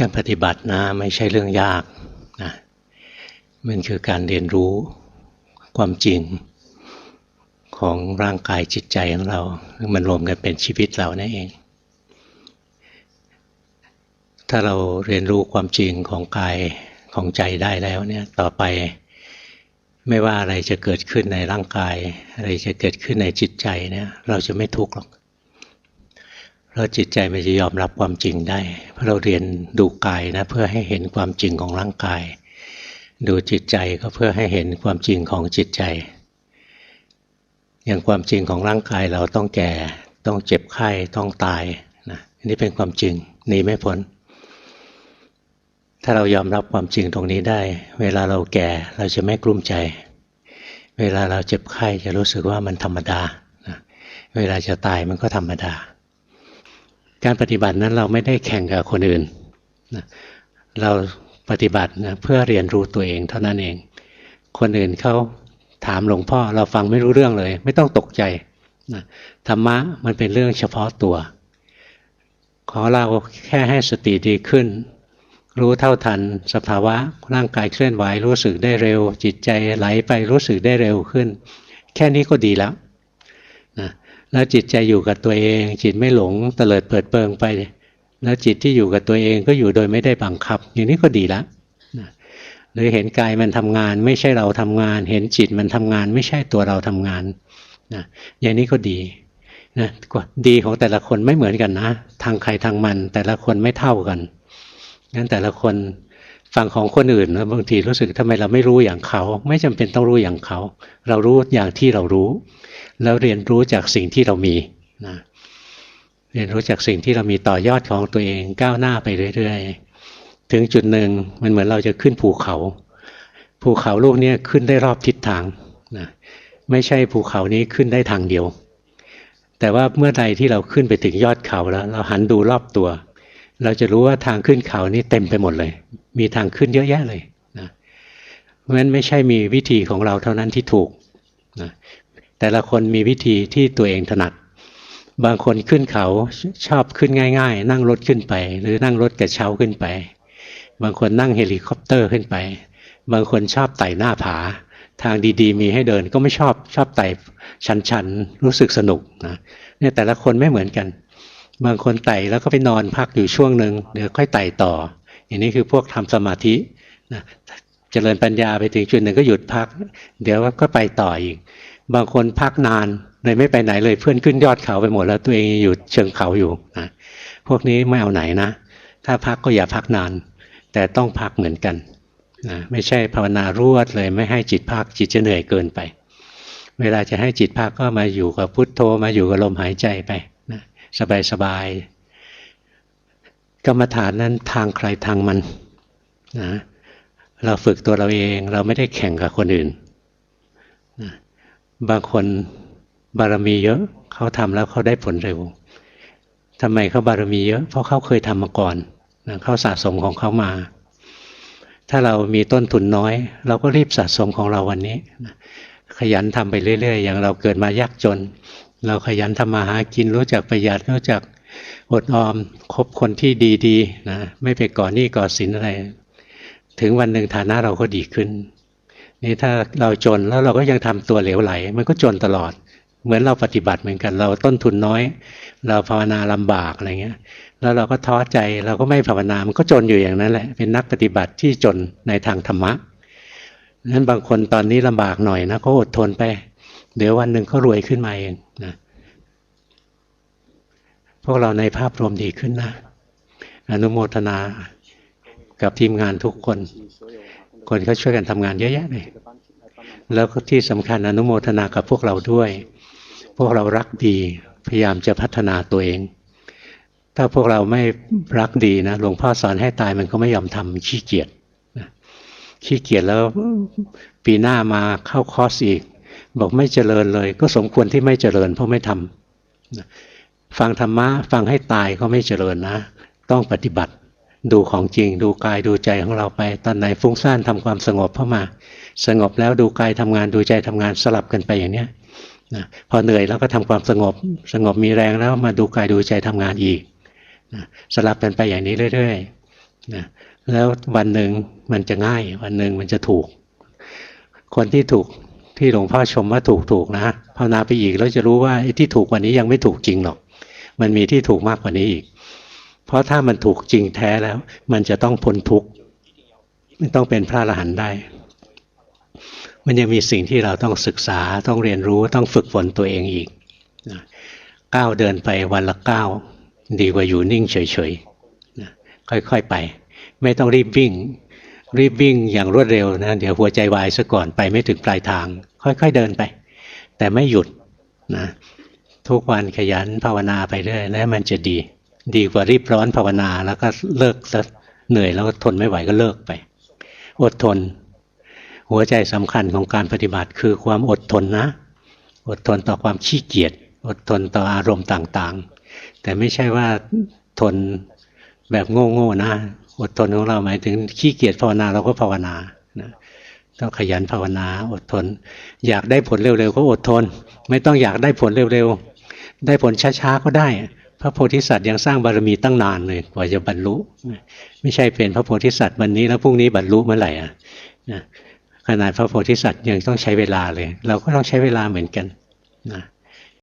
การปฏิบัตินะไม่ใช่เรื่องยากนะมันคือการเรียนรู้ความจริงของร่างกายจิตใจของเรา มันรวมกันเป็นชีวิตเรานั่นเอง ถ้าเราเรียนรู้ความจริงของกายของใจได้แล้วเนี่ยต่อไปไม่ว่าอะไรจะเกิดขึ้นในร่างกาย อะไรจะเกิดขึ้นในจิตใจเนี่ยเราจะไม่ทุกข์หรอก เพราะจิตใจมันจะยอมรับความจริงได้ เพราะเราเรียนดูกายนะเพื่อให้เห็นความจริงของร่างกาย ดูจิตใจก็เพื่อให้เห็นความจริงของจิตใจ อย่างความจริงของร่างกายเราต้องแก่ ต้องเจ็บไข้ต้องตายนะนี่เป็นความจริงหนีไม่พ้นถ้าเรายอมรับความจริงตรงนี้ได้ เวลาเราแก่เราจะไม่กลุ้มใจ เวลาเราเจ็บไข้จะรู้สึกว่ามันธรรมดา เวลาจะตายมันก็ธรรมดา การปฏิบัตินั้นเราไม่ได้แข่งกับคนอื่นเราปฏิบัตินะเพื่อเรียนรู้ตัวเองเท่านั้นเอง คนอื่นเขาถามหลวงพ่อเราฟังไม่รู้เรื่องเลย ไม่ต้องตกใจธรรมะมันเป็นเรื่องเฉพาะตัว ขอเราแค่ให้สติดีขึ้น รู้เท่าทัน สภาวะร่างกายเคลื่อนไหวรู้สึกได้เร็ว จิตใจไหลไปรู้สึกได้เร็วขึ้น แค่นี้ก็ดีแล้ว แล้วจิตใจอยู่กับตัวเอง จิตไม่หลงเตลิดเปิดเปิงไป แล้วจิตที่อยู่กับตัวเองก็อยู่โดยไม่ได้บังคับ อย่างนี้ก็ดีละหรือเห็นกายมันทำงาน ไม่ใช่เราทำงาน เห็นจิตมันทำงาน ไม่ใช่ตัวเราทำงานนะอย่างนี้ก็ดีนะดีของแต่ละคนไม่เหมือนกันนะ ทางใครทางมัน แต่ละคนไม่เท่ากันงั้นแต่ละคน ฟังของคนอื่นนะบางทีรู้สึกทำไมเราไม่รู้อย่างเขา ไม่จำเป็นต้องรู้อย่างเขา เรารู้อย่างที่เรารู้ แล้วเรียนรู้จากสิ่งที่เรามีนะเรียนรู้จากสิ่งที่เรามีต่อยอดของตัวเองก้าวหน้าไปเรื่อยๆ ถึงจุดหนึ่งมันเหมือนเราจะขึ้นภูเขา ภูเขาลูกนี้ขึ้นได้รอบทิศทางนะไม่ใช่ภูเขานี้ขึ้นได้ทางเดียว แต่ว่าเมื่อใดที่เราขึ้นไปถึงยอดเขาแล้ว เราหันดูรอบตัว เราจะรู้ว่าทางขึ้นเขานี่เต็มไปหมดเลย มีทางขึ้นเยอะแยะเลยนะเพราะฉะนั้นไม่ใช่มีวิธีของเราเท่านั้นที่ถูกนะแต่ละคนมีวิธีที่ตัวเองถนัด บางคนขึ้นเขาชอบขึ้นง่าย ๆ นั่งรถขึ้นไป หรือนั่งรถกระเช้าขึ้นไป บางคนนั่งเฮลิคอปเตอร์ขึ้นไป บางคนชอบไต่หน้าผา ทางดีๆ มีให้เดินก็ไม่ชอบชอบไต่ชันๆรู้สึกสนุกนะเนี่ยแต่ละคนไม่เหมือนกัน บางคนไต่แล้วก็ไปนอนพักอยู่ช่วงหนึ่งเดี๋ยวค่อยไต่ต่อ อย่างนี้คือพวกทำสมาธินะเจริญปัญญาไปถึงจุดหนึ่งก็หยุดพัก เดี๋ยวก็ไปต่ออีก บางคนพักนานเลยไม่ไปไหนเลยเพื่อนขึ้นยอดเขาไปหมดแล้วตัวเองอยู่เชิงเขาอยู่นะพวกนี้ไม่เอาไหนนะ ถ้าพักก็อย่าพักนาน แต่ต้องพักเหมือนกันนะไม่ใช่ภาวนารวดเลยไม่ให้จิตพักจิตจะเหนื่อยเกินไป เวลาจะให้จิตพักก็มาอยู่กับพุทโธมาอยู่กับลมหายใจไป สบายสบายกรรมฐานนั้นทางใครทางมันนะเราฝึกตัวเราเองเราไม่ได้แข่งกับคนอื่นนะบางคนบารมีเยอะเขาทำแล้วเขาได้ผลเร็วทำไมเขาบารมีเยอะเพราะเขาเคยทำมาก่อนนะเขาสะสมของเขามา ถ้าเรามีต้นทุนน้อย เราก็รีบสะสมของเราวันนี้นะขยันทำไปเรื่อย ๆ อย่างเราเกิดมายากจน เราขยันทำมาหากินรู้จักประหยัดรู้จักอดออมคบคนที่ดีๆนะไม่ไปก่อหนี้ก่อสินอะไร ถึงวันหนึ่งฐานะเราก็ดีขึ้น นี่ถ้าเราจนแล้วเราก็ยังทำตัวเหลวไหล มันก็จนตลอด เหมือนเราปฏิบัติเหมือนกัน เราต้นทุนน้อย เราภาวนาลำบากอะไรเงี้ย แล้วเราก็ท้อใจเราก็ไม่ภาวนามันก็จนอยู่อย่างนั้นแหละ เป็นนักปฏิบัติที่จนในทางธรรมะนั้นบางคนตอนนี้ลำบากหน่อยนะก็อดทนไป เดี๋ยววันหนึ่งก็รวยขึ้นมาเองนะพวกเราในภาพรวมดีขึ้นนะ อนุโมทนากับทีมงานทุกคน คนเขาช่วยกันทำงานเยอะแยะเลยแล้วก็ที่สำคัญอนุโมทนากับพวกเราด้วย พวกเรารักดีพยายามจะพัฒนาตัวเอง ถ้าพวกเราไม่รักดีนะหลวงพ่อสอนให้ตายมันก็ไม่ยอมทำขี้เกียจขี้เกียจแล้วปีหน้ามาเข้าคอร์สอีก บอกไม่เจริญเลย ก็สมควรที่ไม่เจริญเพราะไม่ทำฟังธรรมะฟังให้ตายก็ไม่เจริญนะ ต้องปฏิบัติ ดูของจริง ดูกายดูใจของเราไป ตอนไหนฟุ้งซ่านทำความสงบเข้ามา สงบแล้วดูกายทำงานดูใจทำงานสลับกันไปอย่างเนี้ยนะพอเหนื่อยแล้วก็ทำความสงบ สงบมีแรงแล้วมาดูกายดูใจทำงานอีกนะสลับกันไปอย่างนี้เรื่อยนะแล้ววันหนึ่งมันจะง่าย วันหนึ่งมันจะถูก คนที่ถูก ที่หลวงพ่อชมว่าถูกถูกนะภาวนาไปอีกแล้วจะรู้ว่าไอ้ที่ถูกกว่านี้ยังไม่ถูกจริงหรอก มันมีที่ถูกมากกว่านี้อีก เพราะถ้ามันถูกจริงแท้แล้ว มันจะต้องพ้นทุกข์ไม่ต้องเป็นพระอรหันต์ได้ มันยังมีสิ่งที่เราต้องศึกษาต้องเรียนรู้ต้องฝึกฝนตัวเองอีกก้าวเดินไปวันละก้าวดีกว่าอยู่นิ่งเฉยๆค่อยๆไป ไม่ต้องรีบวิ่ง รีบวิ่งอย่างรวดเร็วนะเดี๋ยวหัวใจวายซะก่อนไปไม่ถึงปลายทาง ค่อยๆเดินไป แต่ไม่หยุดนะทุกวันขยันภาวนาไปเรื่อยแล้วมันจะดี ดีกว่ารีบร้อนภาวนาแล้วก็เลิกซะเหนื่อยแล้วก็ทนไม่ไหวก็เลิกไป อดทน หัวใจสำคัญของการปฏิบัติคือความอดทนนะ อดทนต่อความขี้เกียจอดทนต่ออารมณ์ต่างๆ แต่ไม่ใช่ว่าทนแบบโง่ๆนะ อดทนของเราหมายถึงขี้เกียจภาวนาเราก็ภาวนานะต้องขยันภาวนาอดทน อยากได้ผลเร็วๆก็อดทน ไม่ต้องอยากได้ผลเร็วๆได้ผลช้าๆก็ได้ พระโพธิสัตว์ยังสร้างบารมีตั้งนานเลยกว่าจะบรรลุ ไม่ใช่เป็นพระโพธิสัตว์วันนี้แล้วพรุ่งนี้บรรลุเมื่อไหร่อะนะขนาดพระโพธิสัตว์ยังต้องใช้เวลาเลย เราก็ต้องใช้เวลาเหมือนกันนะ